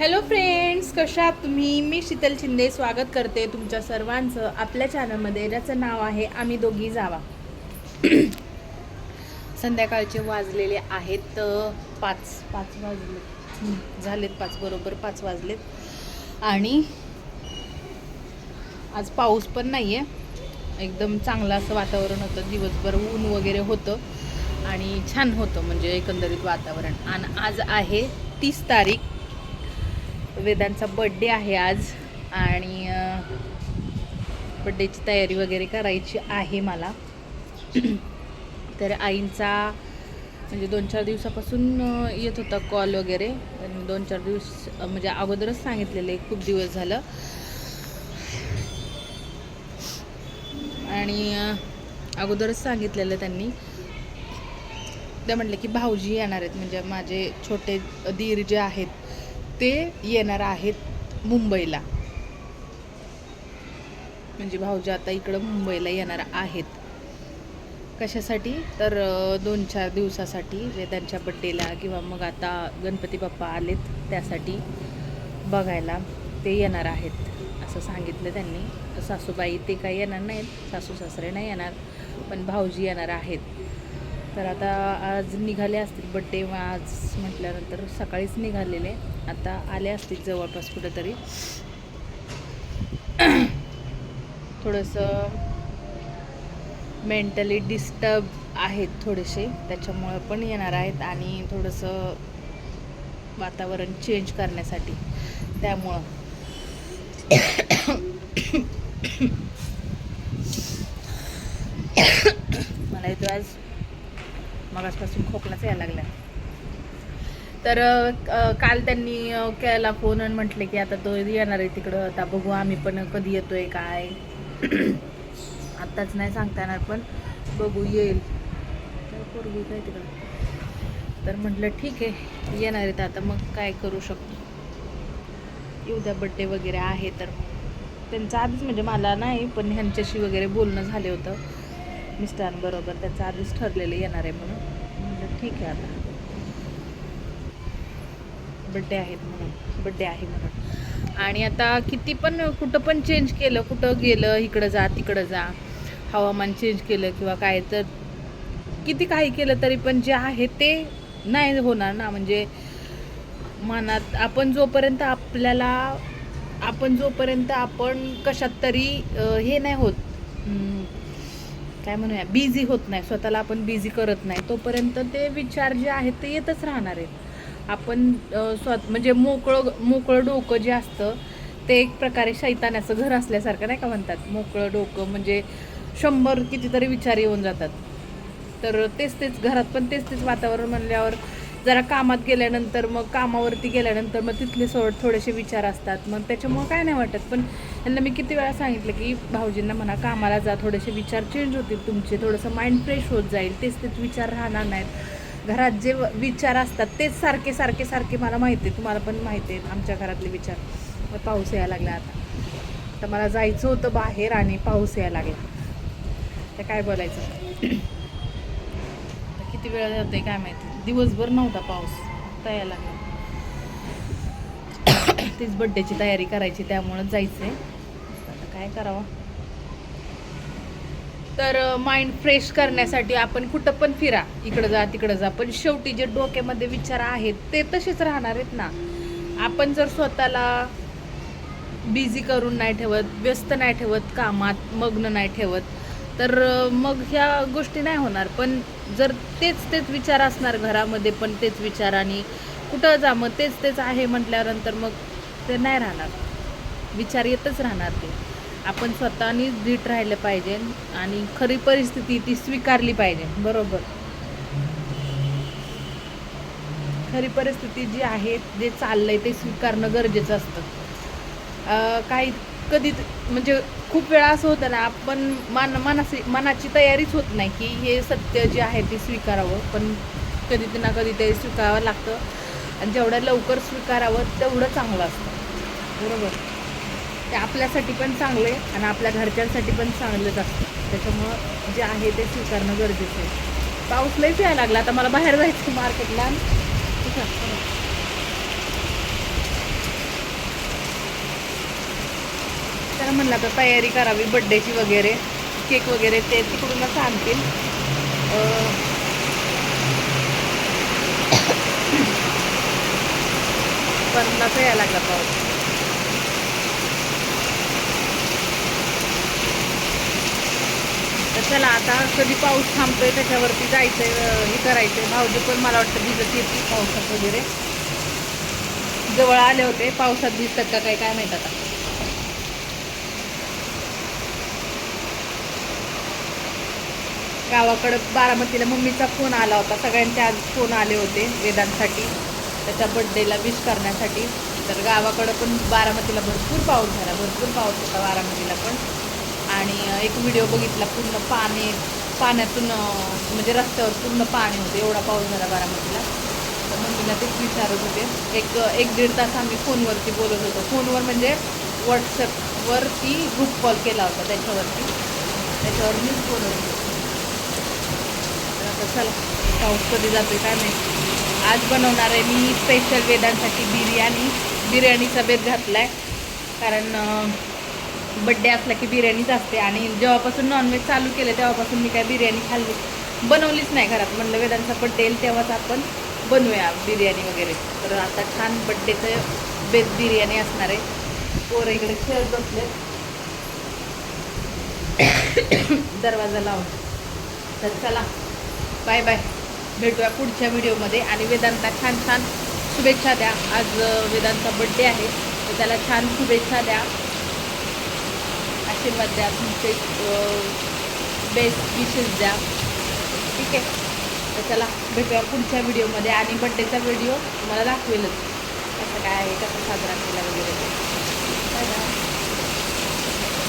Hello friends कशा तुम्ही? मी शीतल शिंदे स्वागत करते तुमच्या सर्वांचं. आपल्या चॅनलमध्ये ज्याचं नाव आहे आम्ही दोघी जावा. संध्याकाळचे वाजलेले आहेत पाच. पाच वाजले झालेत पाच बरोबर पाच वाजलेत. आणि आज पाऊस पण नाही आहे एकदम चांगलं असं वातावरण होतं. दिवसभर ऊन वगैरे होतं. आणि छान होतं म्हणजे एकंदरीत वातावरण. आणि आज आहे तीस तारीख. वेदांचा बड्डे आहे आज आणि बड्डेची तयारी वगैरे करायची आहे मला. तर आईंचा म्हणजे दोन चार दिवसापासून येत होता कॉल वगैरे. दोन चार दिवस म्हणजे अगोदरच सांगितलेलं आहे खूप दिवस झालं. आणि अगोदरच सांगितलेलं त्यांनी. ते म्हटलं की भाऊजी येणार आहेत. म्हणजे माझे छोटे दीर जे आहेत ते येणार आहेत मुंबईला. म्हणजे भाऊजी आता इकडं मुंबईला येणार आहेत. कशासाठी? तर दोन चार दिवसासाठी जे त्यांच्या बड्डेला किंवा मग आता गणपती बाप्पा आलेत त्यासाठी बघायला ते येणार आहेत. असं सांगितलं त्यांनी. सासूबाई ते काही येणार नाहीत. सासू सासरे नाही येणार पण भाऊजी येणार आहेत. तर आता आज निघाले असतील बड्डे आज म्हटल्यानंतर सकाळीच निघालेले. आता आले असतील जवळपास कुठंतरी. थोडंसं मेंटली डिस्टर्ब आहेत थोडेसे. त्याच्यामुळं पण येणार आहेत आणि थोडंसं वातावरण चेंज करण्यासाठी. त्यामुळं. मला येतो आज मगासपासून खोकलाच यायला लागला तर काल त्यांनी केला फोन आणि म्हटले की आता तो येणार आहे तिकडं आता बघू आम्ही पण कधी येतोय काय. आत्ताच नाही सांगता येणार पण बघू येईल. तर पोरगी काय तिकडं? तर म्हटलं ठीक आहे येणार आहेत आता मग काय करू शकतो. येऊ द्या बड्डे वगैरे आहे तर. त्यांचं आधीच म्हणजे मला नाही पण ह्यांच्याशी वगैरे बोलणं झाले होतं. मिस्टरांबरोबर त्याचं आधीच ठरलेलं येणार आहे म्हणून. म्हटलं ठीक आहे आता. बड्डे आहेत म्हणून. बड्डे आहे म्हणून. आणि आता किती पण कुठं पण चेंज केलं कुठं गेलं इकडं जा तिकडं जा. हवामान चेंज केलं किंवा काय तर किती काही केलं तरी पण जे आहे ते नाही होणार ना. म्हणजे मनात आपण जोपर्यंत आपल्याला आपण जोपर्यंत आपण कशात तरी हे नाही होत. काय म्हणूया बिझी होत नाही स्वतःला आपण बिझी करत नाही. तोपर्यंत ते विचार जे आहेत ते येतच राहणार आहेत. आपण स्वत म्हणजे मोकळं मोकळं डोकं जे असतं ते एक प्रकारे शैतानाचं घर असल्यासारखं नाही का म्हणतात. मोकळं डोकं म्हणजे शंभर कितीतरी विचार येऊन जातात. तर तेच तेच घरात पण तेच तेच वातावरण म्हणल्यावर जरा कामात गेल्यानंतर मग कामावरती गेल्यानंतर मग तिथले सो थोडेसे विचार असतात. मग त्याच्यामुळं काय नाही वाटत. पण त्यांना मी किती वेळा सांगितलं की भाऊजींना म्हणा कामाला जा थोडेसे विचार चेंज होतील तुमचे. थोडंसं माइंड फ्रेश होत जाईल. तेच तेच विचार राहणार नाहीत. घरात जे विचार असतात तेच सारखे सारखे सारखे मला माहिती आहे तुम्हाला पण माहिती आहेत आमच्या घरातले विचार. मग पाऊस यायला लागला आता. तर मला जायचं होतं बाहेर आणि पाऊस यायला लागला. तर काय बोलायचं? किती वेळ जाते काय माहिती? दिवसभर नव्हता पाऊस आता यायला लागला. तीच बड्डेची तयारी करायची त्यामुळं जायचंय. आता काय करावं? तर माइंड फ्रेश करण्यासाठी आपण कुठं पण फिरा. इकडं जा तिकडं जा. पण शेवटी जे डोक्यामध्ये विचार आहेत ते तसेच राहणार आहेत ना. आपण जर स्वतःला बिझी करून नाही ठेवत व्यस्त नाही ठेवत कामात मग्न नाही ठेवत तर मग ह्या गोष्टी नाही होणार. पण जर तेच तेच विचार असणार घरामध्ये पण तेच विचार आणि कुठं जा मग तेच तेच आहे म्हटल्यानंतर मग ते नाही राहणार. विचार येतच राहणार ते. आपण स्वतःनी धीट राहिलं पाहिजे आणि खरी परिस्थिती ती स्वीकारली पाहिजे. बरोबर. खरी परिस्थिती जी आहे जे चाललंय ते स्वीकारणं गरजेचं असतं. काही कधी म्हणजे खूप वेळा असं होतं ना आपण मन मनाची मनाची तयारीच होत नाही की हे सत्य जे आहे ते स्वीकारावं. पण कधी ते ना कधी ते स्वीकारावं लागतं. आणि जेवढं लवकर स्वीकारावं तेवढं चांगलं असतं. बरोबर? ते आपल्यासाठी पण चांगलं आहे आणि आपल्या घरच्यांसाठी पण चांगलंच असतं. त्याच्यामुळं जे आहे ते स्वीकारणं गरजेचं आहे. पाऊस लईच यायला लागला आता मला बाहेर जायचं मार्केटला म्हणलं आता तयारी करावी बड्डेची वगैरे केक वगैरे ते तिकडूनच आणतील अं, यायला लागला पाऊस. तर चला आता कधी पाऊस थांबतोय त्याच्यावरती जायचंय हे करायचंय. भाऊजी पण मला वाटतं भिजत येते पावसात वगैरे. जवळ आले होते पावसात भिजतात का काय काय माहीत आता. गावाकडं बारामतीला मम्मीचा फोन आला होता. सगळ्यांचे आज फोन आले होते वेदांसाठी. त्याच्या बड्डेला विश करण्यासाठी. तर गावाकडं पण बारामतीला भरपूर पाऊस झाला. भरपूर पाऊस होता बारामतीला पण. आणि एक व्हिडिओ बघितला. पूर्ण पाणी पाण्यातून म्हणजे रस्त्यावर पूर्ण पाणी होते. एवढा पाऊस झाला बारामतीला. तर मम्मीला तेच विचारत होते. एक एक दीड तास आम्ही फोनवरती बोलत होतो. फोनवर म्हणजे व्हॉट्सअपवरती ग्रुप कॉल केला होता त्याच्यावरती. त्याच्यावर मीच बोलत होतो. तर चला पाऊस कधी जातोय काय माहिती. आज बनवणार आहे मी स्पेशल वेदांसाठी बिर्याणी. बिर्याणीचा बेत घातला आहे कारण बड्डे असला की बिर्याणीच असते. आणि जेव्हापासून नॉनव्हेज चालू केलं तेव्हापासून मी काय बिर्याणी खाल्ली. बनवलीच नाही घरात. म्हणलं वेदांचा बड्डे येईल तेव्हाच आपण बनवूया बिर्याणी वगैरे. तर आता छान बड्डेचं बेत बिर्याणी असणार आहे. पोरं इकडे खेळत बसले दरवाजा लावून. तर चला बाय बाय. भेटूया पुढच्या व्हिडिओमध्ये. आणि वेदांता छान छान शुभेच्छा द्या. आज वेदांचा बड्डे आहे. तर त्याला छान शुभेच्छा द्या. आशीर्वाद द्या. तुमचे बेस्ट विशेस द्या. ठीक आहे? तर चला भेटूया पुढच्या व्हिडिओमध्ये. आणि बड्डेचा व्हिडिओ तुम्हाला दाखवेलच. कसं काय आहे कसं साजरा केला वगैरे